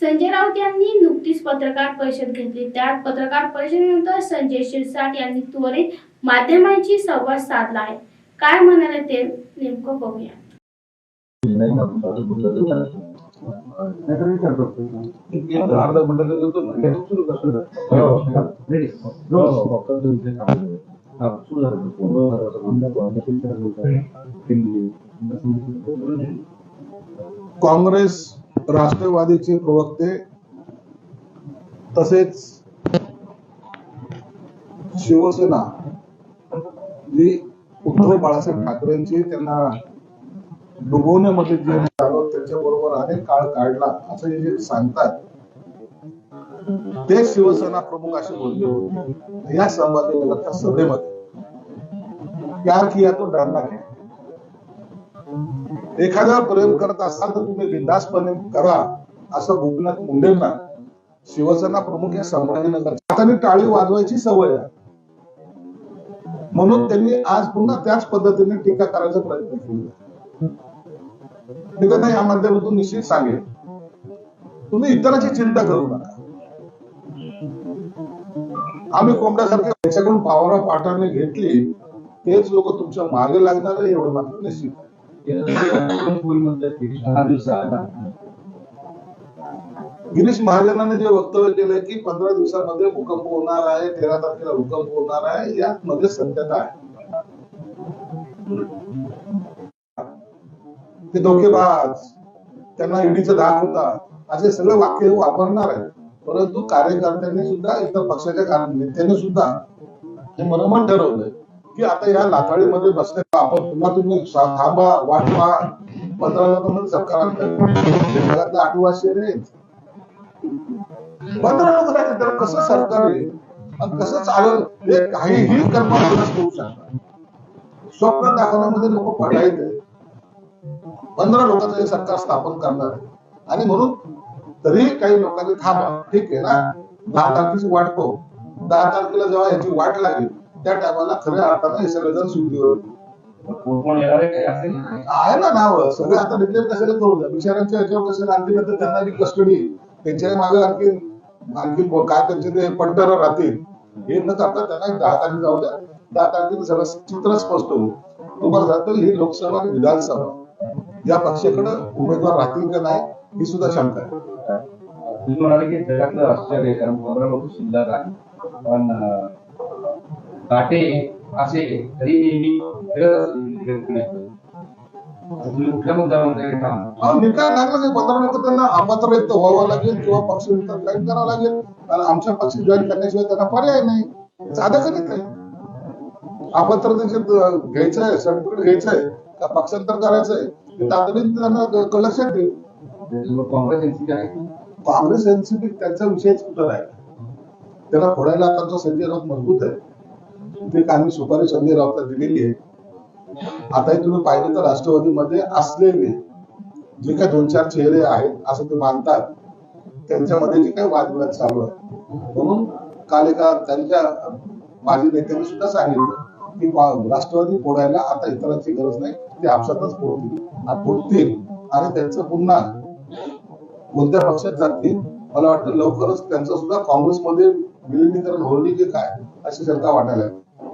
संजय राऊत यांनी नुकतीच पत्रकार परिषद घेतली. त्यात पत्रकार परिषदेनंतर संजय शिरसाट यांनी त्वरित माध्यमांशी संवाद साधला आहे. काय म्हणाले ते नेमकं बघूया. अर्धा काँग्रेस राष्ट्रवादीचे प्रवक्ते तसेच शिवसेना जी उद्धव बाळासाहेब ठाकरेंची त्यांना डुबवण्यामध्ये जे त्यांच्या त्याच्याबरोबर अनेक काळ काढला असं हे जे सांगतात ते शिवसेना प्रमुख असे बोलले होते. या संवादाच्या सभेमध्ये. क्या किया तो डरना क्या एखाद्यावर प्रेम करत असाल तर तुम्ही बिंदासपणे करा असं गोपीनाथ मुंडेंना शिवसेना प्रमुख या संभाजीनगर हाताने टाळी वाजवायची सवय आहे. म्हणून त्यांनी आज पुन्हा त्याच पद्धतीने टीका करायचा प्रयत्न केला. मी त्यांना या माध्यमातून निश्चित सांगेल तुम्ही इतरांची चिंता करू नका. आम्ही कोंबड्यासारखे त्याच्याकडून पावरा पाठाने घेतली तेच लोक तुमच्या मागे लागणार एवढं मात्र निश्चित आहे. गिरीश महाजनाने जे वक्तव्य केलं की पंधरा दिवसामध्ये भूकंप होणार आहे तेरा तारखेला भूकंप होणार आहे यात मध्ये सत्यता आहे. ते धोकेबाज त्यांना ईडीचा धाक होता असे सगळे वाक्य वापरणार आहे परंतु कार्यकर्त्यांनी सुद्धा इतर पक्षाच्या कारण नेत्यांनी सुद्धा हे मनोमन ठरवलंय. की आता या लाथाळीमध्ये बसले आपण पुन्हा तुम्ही थांबा वाटवा पंधरा लोकांमध्ये सरकार आदिवासी आहे. पंधरा लोक राहिले तर कसं सरकार आहे? आणि कसं चालेल? हे काहीही कर्मचारी करू शकतात स्वप्न दाखवण्यामध्ये लोक पडायचे पंधरा लोकांचं हे सरकार स्थापन करणार आहे. आणि म्हणून तरी काही लोकांनी थांबा. ठीक आहे ना? दहा तारखेची वाट पाहू. दहा तारखेला जेव्हा याची वाट लागेल त्या टायमाला खऱ्या अर्थानं हे होईल कोण येणार आहे? ना नाव. सगळे आता डिक्लेअर कशाला करू? बिचारांच्या याच्यावर कशाला? आणखी नंतर त्यांना बी कस्टडी त्यांच्या मागे आणखी आणखी काय त्यांचे ते पट्टर राहतील? हे न करता त्यांना दहा तारखे जाऊ द्या. दहा तारखेला सगळं चित्र स्पष्ट होईल. तुम्हाला जातं ही लोकसभा आणि विधानसभा या पक्षाकडे उमेदवार राहतील का नाही ही सुद्धा शंका आहे. तुम्ही म्हणाले की जगातलं आश्चर्य कारण पंधरा लोक शिल्लक आहे पण काटे असे तरी तुम्ही कुठल्या मुद्द्यामध्ये काम निकाल लागला की पंधरा लोक त्यांना अपात्र व्यक्त व्हावं लागेल किंवा पक्ष करावं लागेल. आणि आमच्या पक्ष जॉईन करण्याशिवाय त्यांना पर्याय नाही. साधं करीत नाही. अपात्र त्याच्यात घ्यायचंय सर्टिफिकेट घ्यायचंय का पक्षांतर करायचंय हे तातडीने त्यांना लक्षात ठेव त्याच्यासोबत काँग्रेस एनसीपी आहे काँग्रेस एनसीपी त्यांचा विषयच कुठं आहे त्याला फोडायला आता संजय राऊत मजबूत आहे ते आम्ही सुपारी संजय राऊतला दिलेली आहे. आताही तुम्ही पाहिलं तर राष्ट्रवादीमध्ये असलेले जे काही दोन चार चेहरे आहेत असं ते मानतात. त्यांच्यामध्ये जे काही वादविवाद चालू आहे. म्हणून काल एका त्यांच्या माजी नेत्यांनी सुद्धा सांगितलं की राष्ट्रवादी फोडायला आता इतरांची गरज नाही ते आपसातच फोडतील. फोडतील. आणि त्यांचं पुन्हा कोणत्या पक्षात जातील मला वाटतं लवकरच त्यांचं सुद्धा काँग्रेसमध्ये विलिनीकरण होईल की काय अशी शंका वाटायला लागली.